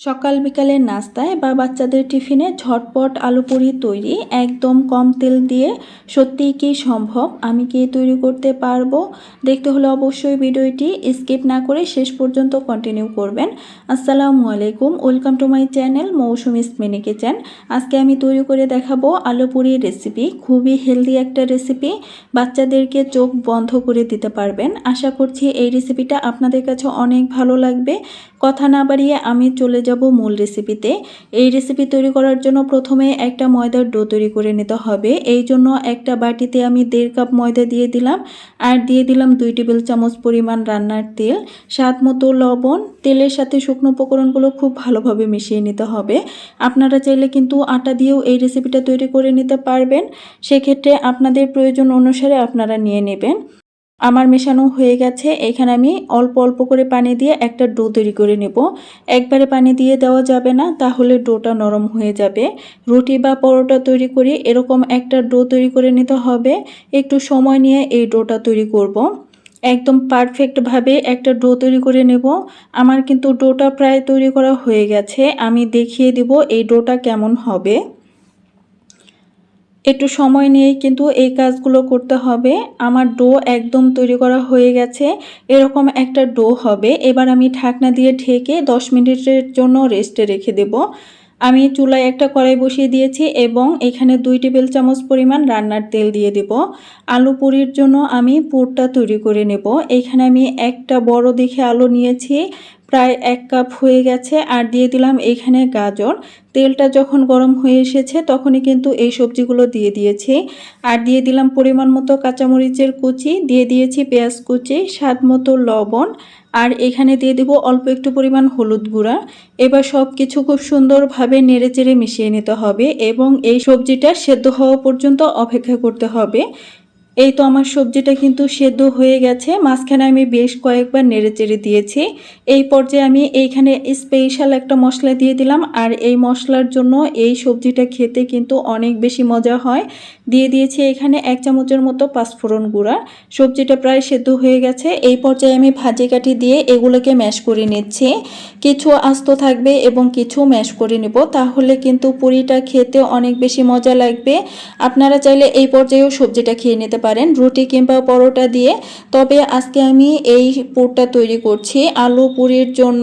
সকাল বিকালের নাস্তায় বা বাচ্চাদের টিফিনে ঝটপট আলু পুরি তৈরি, একদম কম তেল দিয়ে। সত্যিই কি সম্ভব? আমি কি তৈরি করতে পারব? দেখতে হলে অবশ্যই ভিডিওটি স্কিপ না করে শেষ পর্যন্ত কন্টিনিউ করবেন। আসসালামু আলাইকুম, welcome to my channel Moushumi স্মিনি kitchen. আজকে আমি তৈরি করে দেখাবো আলু পুরির রেসিপি খুবই হেলদি একটা রেসিপি বাচ্চাদেরকে চোখ বন্ধ করে দিতে পারবেন। আশা করছি এই রেসিপিটা আপনাদের কাছে অনেক ভালো লাগবে। কথা না বাড়িয়ে আমি চলে যাব মূল রেসিপিতে এই রেসিপি তৈরি করার জন্য প্রথমে একটা ময়দার ডো তৈরি করে নিতে হবে। এই জন্য একটা বাটিতে আমি দেড় কাপ ময়দা দিয়ে দিলাম আর দিয়ে দিলাম দুই টেবিল চামচ পরিমাণ রান্নার তেল। স্বাদ মতো লবণ, তেলের সাথে শুকনো উপকরণগুলো খুব ভালোভাবে মিশিয়ে নিতে হবে। আপনারা চাইলে কিন্তু আটা দিয়েও এই রেসিপিটা তৈরি করে নিতে পারবেন। সেক্ষেত্রে আপনাদের প্রয়োজন অনুসারে আপনারা নিয়ে নেবেন। আমার মেশানো হয়ে গেছে। এখানে আমি অল্প অল্প করে পানি দিয়ে একটা ডো তৈরি করে নেব। একবারে পানি দিয়ে দেওয়া যাবে না, তাহলে ডোটা নরম হয়ে যাবে। রুটি বা পরোটা তৈরি করি এরকম একটা ডো তৈরি করে নিতে হবে। একটু সময় নিয়ে এই ডোটা তৈরি করব। একদম পারফেক্টভাবে একটা ডো তৈরি করে নেব। আমার কিন্তু ডোটা প্রায় তৈরি করা হয়ে গেছে। আমি দেখিয়ে দিব এই ডোটা কেমন হবে। একটু সময় নিয়েই কিন্তু এই কাজগুলো করতে হবে। আমার ডো একদম তৈরি করা হয়ে গেছে। এরকম একটা ডো হবে। এবার আমি ঢাকনা দিয়ে ঢেকে 10 মিনিটের জন্য রেস্টে রেখে দেব। আমি চুলায় একটা কড়াই বসিয়ে দিয়েছি এবং এখানে দুই টেবিল চামচ পরিমাণ রান্নার তেল দিয়ে দেব। আলু পুরির জন্য আমি পুরটা তৈরি করে নেব। এখানে আমি একটা বড় দেখে আলু নিয়েছি। প্রায় এক কাপ হয়ে গেছে আর দিয়ে দিলাম এখানে গাজর। তেলটা যখন গরম হয়ে এসেছে তখনই কিন্তু এই সবজিগুলো দিয়ে দিয়েছি। আর দিয়ে দিলাম পরিমাণ মতো কাঁচামরিচের কুচি, দিয়ে দিয়েছি পেঁয়াজ কুচি, স্বাদ মতো লবণ আর এখানে দিয়ে দেব অল্প একটু পরিমাণ হলুদ গুঁড়া। এবার সব কিছু খুব সুন্দরভাবে নেড়েচেড়ে মিশিয়ে নিতে হবে এবং এই সবজিটা সেদ্ধ হওয়া পর্যন্ত অপেক্ষা করতে হবে। এই তো আমার সবজিটা কিন্তু সেদ্ধ হয়ে গেছে। মাঝখানে আমি বেশ কয়েকবার নেড়ে চেড়ে দিয়েছি। এই পর্যায়ে আমি এইখানে স্পেশাল একটা মশলা দিয়ে দিলাম। আর এই মশলার জন্য এই সবজিটা খেতে কিন্তু অনেক বেশি মজা হয়। দিয়ে দিয়েছি এখানে এক চামচের মতো পাঁচফোড়ন গুঁড়া। সবজিটা প্রায় সেদ্ধ হয়ে গেছে। এই পর্যায়ে আমি ভাজি কাঠি দিয়ে এগুলোকে ম্যাশ করে নিচ্ছি। কিছু আস্ত থাকবে এবং কিছু ম্যাশ করে নেব। তাহলে কিন্তু পুরিটা খেতে অনেক বেশি মজা লাগবে। আপনারা চাইলে এই পর্যায়েও সবজিটা খেয়ে নিতে পারেন। রুটি কিংবা পরোটা দিয়ে। তবে আজকে আমি এই পুরটা তৈরি করছি, আলু পুরির জন্য।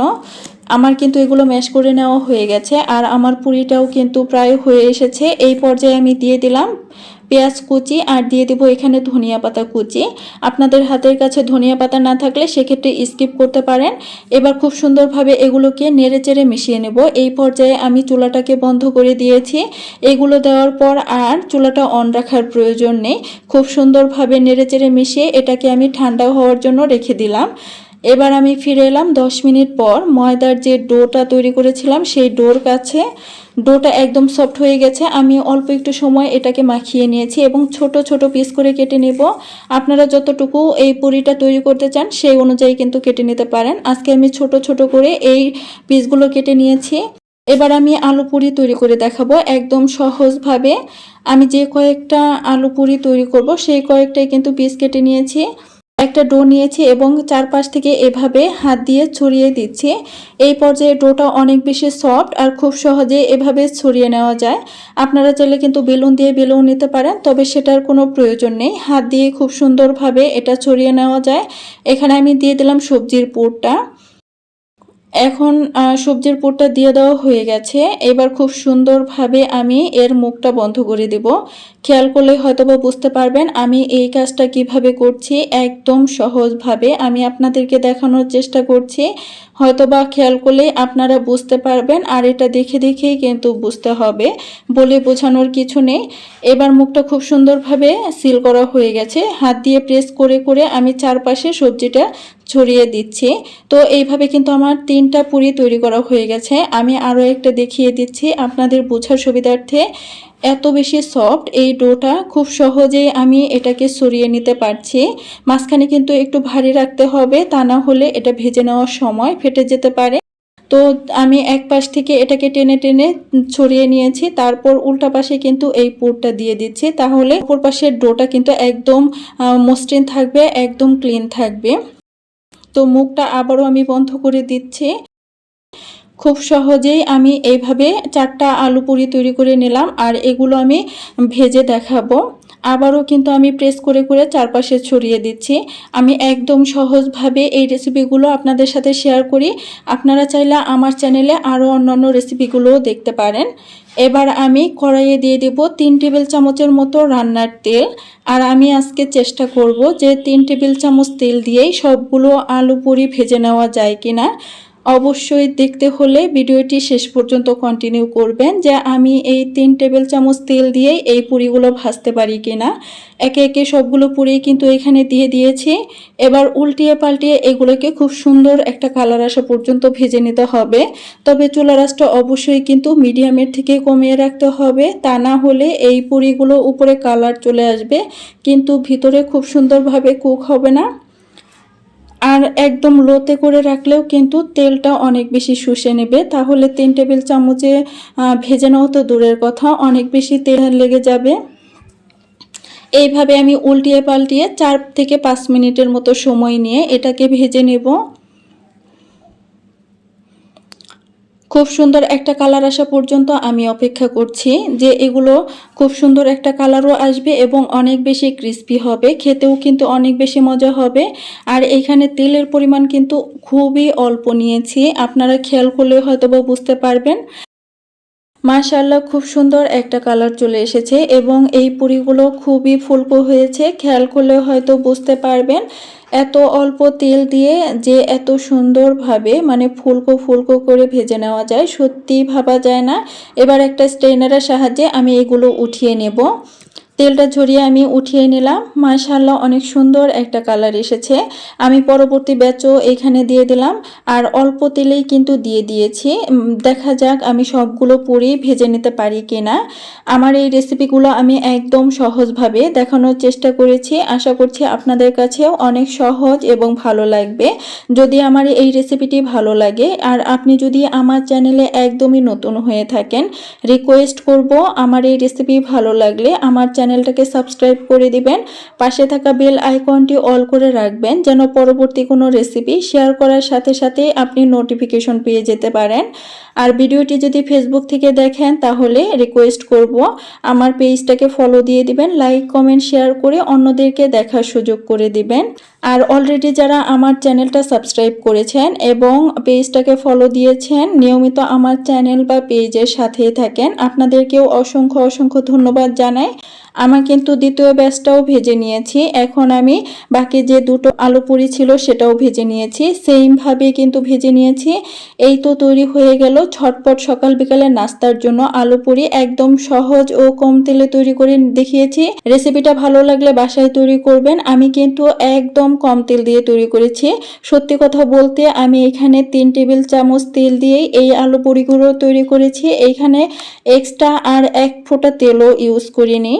আমার কিন্তু এগুলো ম্যাশ করে নেওয়া হয়ে গেছে, আর আমার পুরিটাও কিন্তু প্রায় হয়ে এসেছে। এই পর্যায়ে আমি দিয়ে দিলাম পেঁয়াজ কুচি আর দিয়ে দেবো এখানে ধনিয়া পাতা কুচি। আপনাদের হাতের কাছে ধনিয়া পাতা না থাকলে সেক্ষেত্রে স্কিপ করতে পারেন। এবার খুব সুন্দরভাবে এগুলোকে নেড়ে চেড়ে মিশিয়ে নেব। এই পর্যায়ে আমি চুলাটাকে বন্ধ করে দিয়েছি। এগুলো দেওয়ার পর আর চুলাটা অন রাখার প্রয়োজন নেই। খুব সুন্দরভাবে নেড়ে চেড়ে মিশিয়ে এটাকে আমি ঠান্ডা হওয়ার জন্য রেখে দিলাম। এবার আমি ফিরে এলাম দশ মিনিট পর। ময়দার যে ডোটা তৈরি করেছিলাম সেই ডোর কাছে। ডোটা একদম সফট হয়ে গেছে। আমি অল্প একটু সময় এটাকে মাখিয়ে নিয়েছি এবং ছোট ছোট পিস করে কেটে নেব। আপনারা যতটুকু এই পুরিটা তৈরি করতে চান সেই অনুযায়ী কিন্তু কেটে নিতে পারেন। আজকে আমি ছোট ছোট করে এই পিসগুলো কেটে নিয়েছি। এবার আমি আলু পুরি তৈরি করে দেখাবো একদম সহজভাবে। আমি যে কয়েকটা আলু পুরি তৈরি করব সেই কয়েকটাই কিন্তু পিস কেটে নিয়েছি। একটা ডো নিয়েছি এবং চারপাশ থেকে এভাবে হাত দিয়ে ছড়িয়ে দিচ্ছি। এই পর্যায়ে ডোটা অনেক বেশি সফট আর খুব সহজে এভাবে ছড়িয়ে নেওয়া যায়। আপনারা চাইলে কিন্তু বেলুন দিয়ে বেলুন নিতে পারেন, তবে সেটার কোনো প্রয়োজন নেই। হাত দিয়ে খুব সুন্দরভাবে এটা ছড়িয়ে নেওয়া যায়। এখানে আমি দিয়ে দিলাম সবজির পুরটা। এখন সবজির পুরটা দিয়ে দেওয়া হয়ে গেছে। এবার খুব সুন্দরভাবে আমি এর মুখটা বন্ধ করে দেব। খেয়াল করলে হয়তো বা বুঝতে পারবেন আমি এই কাজটা কীভাবে করছি। একদম সহজভাবে আমি আপনাদেরকে দেখানোর চেষ্টা করছি। হয়তো বা খেয়াল করলেই আপনারা বুঝতে পারবেন, আর এটা দেখে দেখেই কিন্তু বুঝতে হবে বলে বোঝানোর কিছু নেই। এবার মুখটা খুব সুন্দরভাবে সিল করা হয়ে গেছে। হাত দিয়ে প্রেস করে করে আমি চারপাশে সবজিটা ছড়িয়ে দিচ্ছি। তো এইভাবে কিন্তু আমার তিনটা পুরি তৈরি করা হয়ে গেছে। আমি আরও একটা দেখিয়ে দিচ্ছি। আপনাদের বোঝার সুবিধার্থে এত বেশি সফট এই ডোটা খুব সহজেই আমি এটাকে সরিয়ে নিতে পারছি। মাঝখানে কিন্তু একটু ভারী রাখতে হবে, তা না হলে এটা ভেজে নেওয়ার সময় ফেটে যেতে পারে। তো আমি এক পাশ থেকে এটাকে টেনে টেনে ছড়িয়ে নিয়েছি, তারপর উল্টা পাশে কিন্তু এই পুরটা দিয়ে দিচ্ছি। তাহলে উপর পাশের ডোটা কিন্তু একদম মসৃণ থাকবে, একদম ক্লিন থাকবে। তো মুখটা আবারও আমি বন্ধ করে দিচ্ছি। খুব সহজেই আমি এইভাবে চারটা আলু পুরি তৈরি করে নিলাম আর এগুলো আমি ভেজে দেখাবো। আবারও কিন্তু আমি প্রেস করে করে চারপাশে ছড়িয়ে দিচ্ছি। আমি একদম সহজভাবে এই রেসিপিগুলো আপনাদের সাথে শেয়ার করি। আপনারা চাইলে আমার চ্যানেলে আরও অন্যান্য রেসিপিগুলোও দেখতে পারেন। এবার আমি কড়াইয়ে দিয়ে দেব তিন টেবিল চামচের মতো রান্নার তেল। আর আমি আজকে চেষ্টা করব যে তিন টেবিল চামচ তেল দিয়েই সবগুলো আলু পুরি ভেজে নেওয়া যায় কিনা। অবশ্যই দেখতে হলে ভিডিওটি শেষ পর্যন্ত কন্টিনিউ করবেন যে আমি এই তিন টেবিল চামচ তেল দিয়েই এই পুরিগুলো ভাজতে পারি কিনা। একে একে সবগুলো পুরি কিন্তু এখানে দিয়ে দিয়েছি। এবার উল্টিয়ে পাল্টিয়ে এগুলোকে খুব সুন্দর একটা কালার আসা পর্যন্ত ভেজে নিতে হবে। তবে চুলা রাসটা অবশ্যই কিন্তু মিডিয়ামের থেকে কমিয়ে রাখতে হবে। তা না হলে এই পুরিগুলো উপরে কালার চলে আসবে। কিন্তু ভিতরে খুব সুন্দরভাবে কুক হবে না। আর একদম লোতে করে রাখলেও কিন্তু তেলটা অনেক বেশি শুষে নেবে। তাহলে তিন টেবিল চামচে ভেজে নেওয়া তো দূরের কথা, অনেক বেশি তেল লেগে যাবে। এইভাবে আমি উল্টিয়ে পাল্টিয়ে চার থেকে পাঁচ মিনিটের মতো সময় নিয়ে এটাকে ভেজে নেব। খুব সুন্দর একটা কালার আসা পর্যন্ত আমি অপেক্ষা করছি যে এগুলো খুব সুন্দর একটা কালারও আসবে এবং অনেক বেশি ক্রিস্পি হবে, খেতেও কিন্তু অনেক বেশি মজা হবে। আর এখানে তেলের পরিমাণ কিন্তু খুবই অল্প নিয়েছি, আপনারা খেয়াল করলে হয়তো বুঝতে পারবেন। মাশাল্লাহ খুব সুন্দর একটা কালার চলে এসেছে এবং এই পুরিগুলো খুবই ফুলকো হয়েছে। খেয়াল করলে হয়তো বুঝতে পারবেন, এত অল্প তেল দিয়ে যে এত সুন্দরভাবে মানে ফুলকো ফুলকো করে ভেজে নেওয়া যায় সত্যি ভাবা যায় না। এবার একটা স্ট্রেনারের সাহায্যে আমি এগুলো উঠিয়ে নেব। তেলটা ঝরিয়ে আমি উঠিয়ে নিলাম। মাশাল্লাহ অনেক সুন্দর একটা কালার এসেছে। আমি পরবর্তী ব্যাচও এখানে দিয়ে দিলাম। আর অল্প তেলেই কিন্তু দিয়ে দিয়েছি। দেখা যাক আমি সবগুলো পুরি ভেজে নিতে পারি কিনা। আমার এই রেসিপিগুলো আমি একদম সহজভাবে দেখানোর চেষ্টা করেছি। আশা করছি আপনাদের কাছেও অনেক সহজ এবং ভালো লাগবে। যদি আমার এই রেসিপিটি ভালো লাগে, আর আপনি যদি আমার চ্যানেলে একদমই নতুন হয়ে থাকেন, রিকোয়েস্ট করব আমার এই রেসিপি ভালো লাগলে আমার চ্যানেলটাকে সাবস্ক্রাইব করে দিবেন। পাশে থাকা বেল আইকনটি অল করে রাখবেন যেন পরবর্তী কোনো রেসিপি শেয়ার করার সাথে সাথে আপনি নোটিফিকেশন পেয়ে যেতে পারেন। আর ভিডিওটি যদি ফেসবুক থেকে দেখেন তাহলে রিকোয়েস্ট করব। আমার পেজটাকে ফলো দিয়ে দিবেন লাইক কমেন্ট শেয়ার করে অন্যদেরকে দেখার সুযোগ করে দিবেন। আর অলরেডি যারা আমার চ্যানেলটা সাবস্ক্রাইব করেছেন এবং পেজটাকে ফলো দিয়েছেন, নিয়মিত আমার চ্যানেল বা পেজের সাথে থাকেন, আপনাদেরকেও অসংখ্য অসংখ্য ধন্যবাদ জানাই। আমার কিন্তু দ্বিতীয় ব্যাচটাও ভেজে নিয়েছি। এখন আমি বাকি যে দুটো আলু পুরি ছিল সেটাও ভেজে নিয়েছি। সেমভাবে কিন্তু ভেজে নিয়েছি। এই তো তৈরি হয়ে গেল। ছটপট সকাল বিকালে নাস্তার জন্য আলু পুরি একদম সহজ ও কম তেলে তৈরি করে দেখিয়েছি। রেসিপিটা ভালো লাগলে বাসায় তৈরি করবেন। আমি কিন্তু একদম কম তেল দিয়ে তৈরি করেছি। সত্যি কথা বলতে আমি এখানে তিন টেবিল চামচ তেল দিয়েই এই আলু পুরিগুলো তৈরি করেছি। এইখানে এক্সট্রা আর এক ফোঁটা তেলও ইউজ করিনি।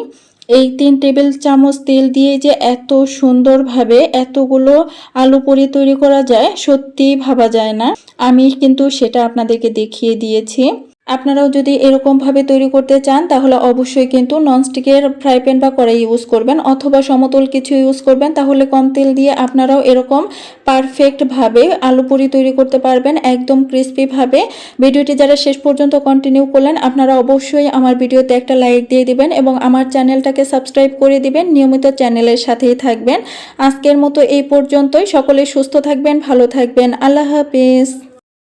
এই তিন টেবিল চামচ তেল দিয়ে যে এত সুন্দরভাবে এতগুলো আলু পুরি তৈরি করা যায় সত্যি ভাবা যায় না। আমি কিন্তু সেটা আপনাদেরকে দেখিয়ে দিয়েছি। আপনারাও যদি এরকমভাবে তৈরি করতে চান, তাহলে অবশ্যই কিন্তু ননস্টিকের ফ্রাই প্যান বা কড়াই ইউজ করবেন অথবা সমতল কিছু ইউজ করবেন, তাহলে কম তেল দিয়ে আপনারাও এরকম পারফেক্টভাবে আলু পুরি তৈরি করতে পারবেন একদম ক্রিস্পিভাবে। ভিডিওটি যারা শেষ পর্যন্ত কন্টিনিউ করলেন, আপনারা অবশ্যই আমার ভিডিওতে একটা লাইক দিয়ে দিবেন এবং আমার চ্যানেলটাকে সাবস্ক্রাইব করে দিবেন, নিয়মিত চ্যানেলের সাথেই থাকবেন। আজকের মতো এই পর্যন্তই, সকলে সুস্থ থাকবেন, ভালো থাকবেন, আল্লাহ হাফিজ।